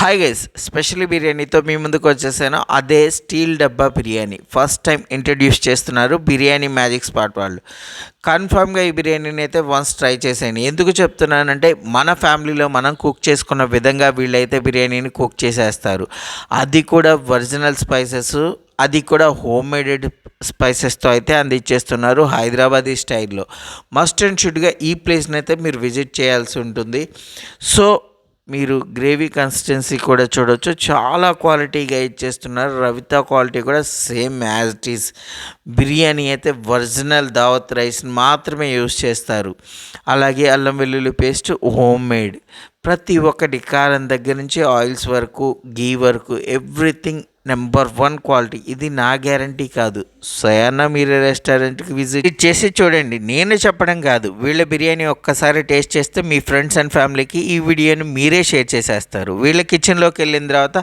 Hi guys special బిర్యానీతో మీ ముందుకు వచ్చేసాను. అదే స్టీల్ డబ్బా బిర్యానీ. ఫస్ట్ టైం ఇంట్రడ్యూస్ చేస్తున్నారు బిర్యానీ మ్యాజిక్ స్పాట్ వాళ్ళు. కన్ఫామ్గా ఈ బిర్యానీని అయితే వన్స్ ట్రై చేసేయండి. ఎందుకు చెప్తున్నానంటే మన ఫ్యామిలీలో మనం కుక్ చేసుకున్న విధంగా వీళ్ళైతే బిర్యానీని కుక్ చేసేస్తారు. అది కూడా ఒరిజినల్ స్పైసెస్ అది కూడా హోమ్ మేడెడ్ స్పైసెస్తో అయితే అందించేస్తున్నారు హైదరాబాదీ స్టైల్లో. మస్ట్ అండ్ షుడ్గా ఈ ప్లేస్ని అయితే మీరు విజిట్ చేయాల్సి ఉంటుంది. సో మీరు గ్రేవీ కన్సిస్టెన్సీ కూడా చూడొచ్చు. చాలా క్వాలిటీగా ఇచ్చేస్తున్నారు. రవిత క్వాలిటీ కూడా same as it is biryani అయితే ఒరిజినల్ దావత్ రైస్ని మాత్రమే యూస్ చేస్తారు. అలాగే అల్లం వెల్లుల్లి పేస్ట్ హోమ్ మేడ్ ప్రతి ఒక్కటి కారం దగ్గర నుంచి ఆయిల్స్ వరకు గీ వరకు ఎవ్రీథింగ్ నెంబర్ వన్ క్వాలిటీ. ఇది నా గ్యారంటీ కాదు. స్వయాన మీరు రెస్టారెంట్కి విజిట్ చేసి చూడండి. నేను చెప్పడం కాదు. వీళ్ళ బిర్యానీ ఒక్కసారి టేస్ట్ చేస్తే మీ ఫ్రెండ్స్ అండ్ ఫ్యామిలీకి ఈ వీడియోని మీరే షేర్ చేసేస్తారు. వీళ్ళ కిచెన్లోకి వెళ్ళిన తర్వాత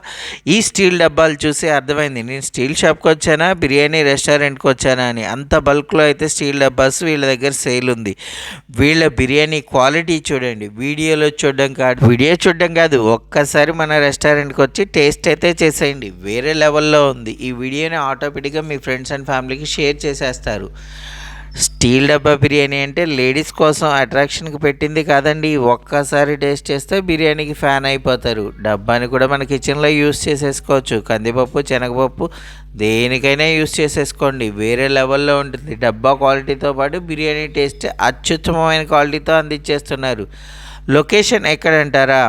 ఈ స్టీల్ డబ్బాలు చూసి అర్థమైంది. నేను స్టీల్ షాప్కి వచ్చానా? బిర్యానీ రెస్టారెంట్కి వచ్చానా అని. అంత బల్క్లో అయితే స్టీల్ డబ్బాస్ వీళ్ళ దగ్గర సేల్ ఉంది. వీళ్ళ బిర్యానీ క్వాలిటీ చూడండి. వీడియోలో చూడడం కాదు. వీడియో చూడడం కాదు. ఒక్కసారి మన రెస్టారెంట్కి వచ్చి టేస్ట్ అయితే చేసేయండి. వేరే లెవెల్లో ఉంది. ఈ వీడియోని ఆటోమేటిక్గా మీ ఫ్రెండ్స్ అండ్ ఫ్యామిలీకి షేర్ చేసేస్తారు. స్టీల్ డబ్బా బిర్యానీ అంటే లేడీస్ కోసం అట్రాక్షన్కి పెట్టింది కాదండి. ఒక్కసారి టేస్ట్ చేస్తే బిర్యానీకి ఫ్యాన్ అయిపోతారు. డబ్బాని కూడా మన కిచెన్లో యూస్ చేసేసుకోవచ్చు. కందిపప్పు శనగపప్పు దేనికైనా యూస్ చేసేసుకోండి. వేరే లెవెల్లో ఉంటుంది. డబ్బా క్వాలిటీతో పాటు బిర్యానీ టేస్ట్ అత్యుత్తమమైన క్వాలిటీతో అందించేస్తున్నారు. లొకేషన్ ఎక్కడంటారా?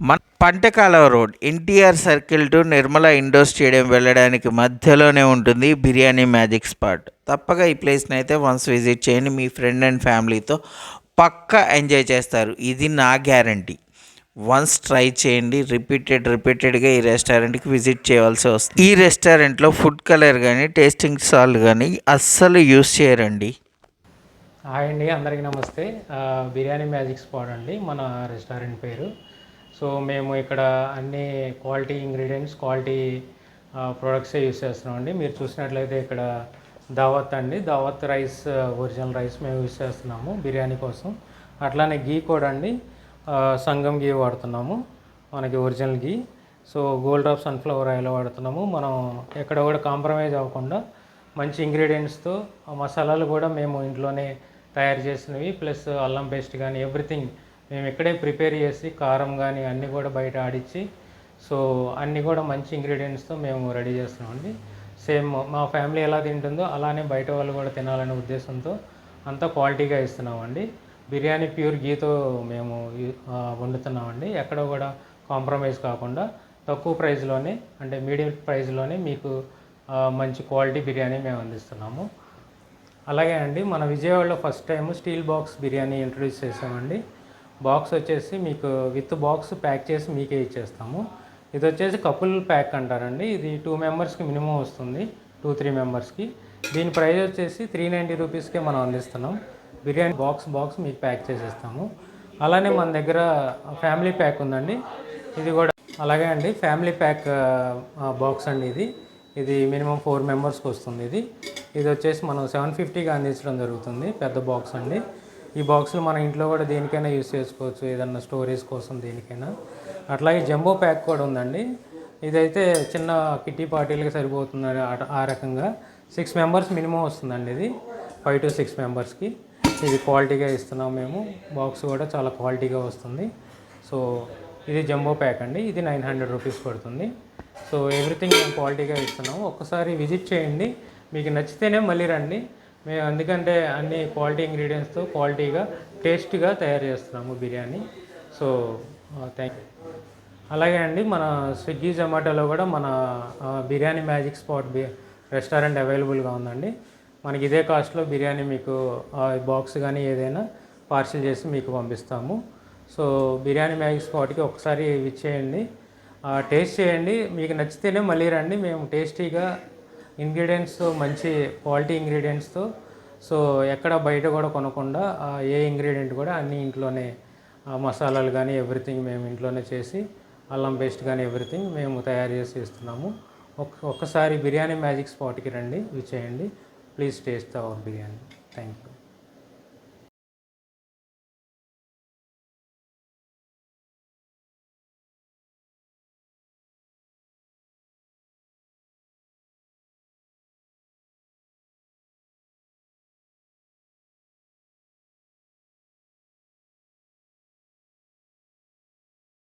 మన Pantakaluva road NTR circle to Nirmala indoor stadium వెళ్ళడానికి మధ్యలోనే ఉంటుంది బిర్యానీ మ్యాజిక్ స్పాట్. తప్పక ఈ ప్లేస్ని అయితే వన్స్ విజిట్ చేయండి. మీ ఫ్రెండ్ అండ్ ఫ్యామిలీతో పక్కా ఎంజాయ్ చేస్తారు. ఇది నా గ్యారంటీ. వన్స్ ట్రై చేయండి. రిపీటెడ్ రిపీటెడ్గా ఈ రెస్టారెంట్కి విజిట్ చేయవలసి వస్తుంది. ఈ రెస్టారెంట్లో ఫుడ్ కలర్ కానీ టేస్టింగ్ సాల్ట్ కానీ అస్సలు యూస్ చేయరండి. హాయ్ అండి. అందరికీ నమస్తే. బిర్యానీ మ్యాజిక్ స్పాట్ అండి. మన రెస్టారెంట్ పేరు. సో మేము ఇక్కడ అన్ని క్వాలిటీ ఇంగ్రీడియంట్స్ క్వాలిటీ ప్రొడక్ట్సే యూస్ చేస్తున్నామండి. మీరు చూసినట్లయితే ఇక్కడ దావత్ అండి. దావత్ రైస్ ఒరిజినల్ రైస్ మేము యూస్ చేస్తున్నాము బిర్యానీ కోసం. అట్లానే గీ కూడా అండి సంగం గీ వాడుతున్నాము మనకి original ghee. So gold of sunflower oil వాడుతున్నాము. మనం ఎక్కడ కూడా కాంప్రమైజ్ అవ్వకుండా మంచి ఇంగ్రీడియంట్స్తో మసాలాలు కూడా మేము ఇంట్లోనే తయారు చేసినవి. ప్లస్ అల్లం పేస్ట్ కానీ ఎవ్రీథింగ్ మేము ఇక్కడే ప్రిపేర్ చేసి కారం కానీ అన్నీ కూడా బయట ఆడిచ్చి సో అన్నీ కూడా మంచి ఇంగ్రీడియంట్స్తో మేము రెడీ చేస్తున్నామండి సేమ్ మా ఫ్యామిలీ ఎలా తింటుందో అలానే బయట వాళ్ళు కూడా తినాలనే ఉద్దేశంతో అంతా క్వాలిటీగా ఇస్తున్నామండి బిర్యానీ ప్యూర్ గీతో మేము వండుతున్నామండి ఎక్కడ కూడా కాంప్రమైజ్ కాకుండా తక్కువ ప్రైస్లోనే అంటే మీడియం ప్రైస్లోనే మీకు మంచి క్వాలిటీ బిర్యానీ మేము అందిస్తున్నాము. అలాగే అండి మన విజయవాడలో first time steel box biryani introduce చేసామండి. బాక్స్ వచ్చేసి మీకు విత్ బాక్స్ ప్యాక్ చేసి మీకే ఇచ్చేస్తాము. ఇది వచ్చేసి కపుల్ ప్యాక్ అంటారండి. ఇది టూ మెంబర్స్కి మినిమం వస్తుంది. టూ త్రీ మెంబర్స్కి. దీని ప్రైస్ వచ్చేసి త్రీ నైంటీ రూపీస్కే మనం అందిస్తున్నాం. బిర్యానీ బాక్స్ బాక్స్ మీకు ప్యాక్ చేసేస్తాము. అలానే మన దగ్గర ఫ్యామిలీ ప్యాక్ ఉందండి. ఇది కూడా అలాగే అండి. ఫ్యామిలీ ప్యాక్ బాక్స్ అండి ఇది. ఇది మినిమం ఫోర్ మెంబర్స్కి వస్తుంది ఇది. ఇది వచ్చేసి మనం సెవెన్ ఫిఫ్టీగా అందించడం జరుగుతుంది. పెద్ద బాక్స్ అండి. ఈ బాక్స్లు మన ఇంట్లో కూడా దేనికైనా యూస్ చేసుకోవచ్చు ఏదన్నా స్టోరేజ్ కోసం దేనికైనా. అట్లాగే జంబో ప్యాక్ కూడా ఉందండి. ఇదైతే చిన్న కిట్టి పార్టీలకి సరిపోతుంది ఆ- ఆ రకంగా సిక్స్ మెంబర్స్ మినిమం వస్తుందండి ఇది. ఫైవ్ టు సిక్స్ మెంబర్స్కి ఇది క్వాలిటీగా ఇస్తున్నాం మేము. బాక్స్ కూడా చాలా క్వాలిటీగా వస్తుంది. సో ఇది జంబో ప్యాక్ అండి. ఇది నైన్ హండ్రెడ్ రూపీస్ పడుతుంది. సో ఎవ్రీథింగ్ మేము క్వాలిటీగా ఇస్తున్నాము. ఒక్కసారి విజిట్ చేయండి. మీకు నచ్చితేనే మళ్ళీ రండి. మేము ఎందుకంటే అన్ని క్వాలిటీ ఇంగ్రీడియంట్స్తో క్వాలిటీగా టేస్ట్గా తయారు చేస్తున్నాము బిర్యానీ. So thank you. అలాగే అండి మన స్విగ్గీ జొమాటోలో కూడా మన biryani magic spot B restaurant అవైలబుల్గా ఉందండి. మనకి ఇదే కాస్ట్లో బిర్యానీ మీకు బాక్స్ కానీ ఏదైనా పార్సిల్ చేసి మీకు పంపిస్తాము. సో బిర్యానీ మ్యాజిక్ స్పాట్కి ఒకసారి విచ్చేయండి. టేస్ట్ చేయండి. మీకు నచ్చితేనే మళ్ళీ రండి. మేము టేస్టీగా ఇంగ్రీడియంట్స్తో మంచి క్వాలిటీ ఇంగ్రీడియంట్స్తో సో ఎక్కడ బయట కూడా కొనకుండా ఏ ఇంగ్రీడియంట్ కూడా అన్ని ఇంట్లోనే మసాలాలు కానీ ఎవ్రీథింగ్ మేము ఇంట్లోనే చేసి అల్లం పేస్ట్ కానీ ఎవ్రీథింగ్ మేము తయారు చేసి ఇస్తున్నాము ఒక్ ఒక్కసారి బిర్యానీ మ్యాజిక్ స్పాట్కి రండి విచ్చేయండి please taste our biryani. Thank you